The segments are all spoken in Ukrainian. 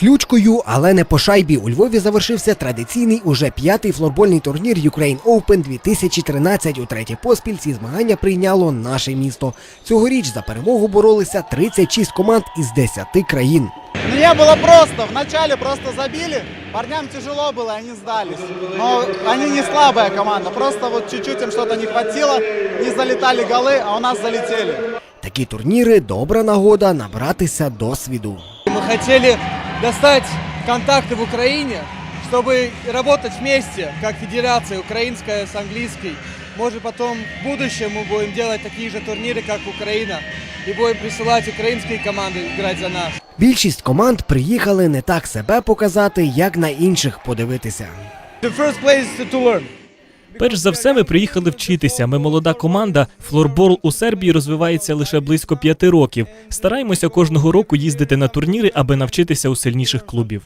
Ключкою, але не по шайбі. У Львові завершився традиційний уже п'ятий флорбольний турнір Ukraine Open 2013. У третє поспіль ці змагання прийняло наше місто. Цьогоріч за перемогу боролися 36 команд із 10 країн. Мне было просто, вначале просто забили, парням тяжело было, они сдались. Но они не слабая команда, просто вот чуть-чуть им что-то не хватило, не залетали голы, а у нас залетели. Такі турніри добра нагода набратися досвіду. Мы хотели достать контакты в Украине, чтобы работать вместе, как федерация украинская с английской. Может потом в будущем мы будем делать такие же турниры, как Украина, и будем присылать украинские команды играть за нас. Більшість команд приїхали не так себе показати, як на інших подивитися. The first place is to learn. Перш за все, ми приїхали вчитися. Ми молода команда. Флорбол у Сербії розвивається лише близько п'яти років. Стараємося кожного року їздити на турніри, аби навчитися у сильніших клубів.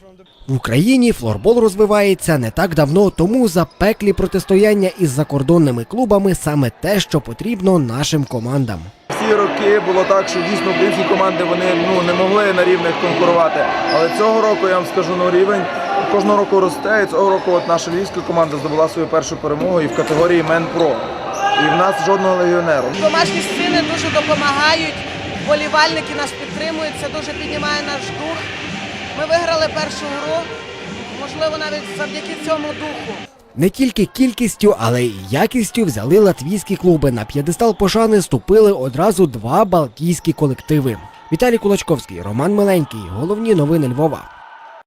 В Україні флорбол розвивається не так давно, тому запеклі протистояння із закордонними клубами саме те, що потрібно нашим командам. Всі роки було так, що дійсно українські команди вони ну не могли на рівних конкурувати. Але цього року я вам скажу, ну рівень кожного року росте. І цього року от наша львівська команда здобула свою першу перемогу і в категорії Мен Про. І в нас жодного легіонеру. Домашні стіни дуже допомагають, болівальники нас підтримують, це дуже піднімає наш дух. Ми виграли першу гру, можливо, навіть завдяки цьому духу. Не тільки кількістю, але й якістю взяли латвійські клуби. На п'єдестал пошани ступили одразу два балтійські колективи. Віталій Кулачковський, Роман Миленький. Головні новини Львова.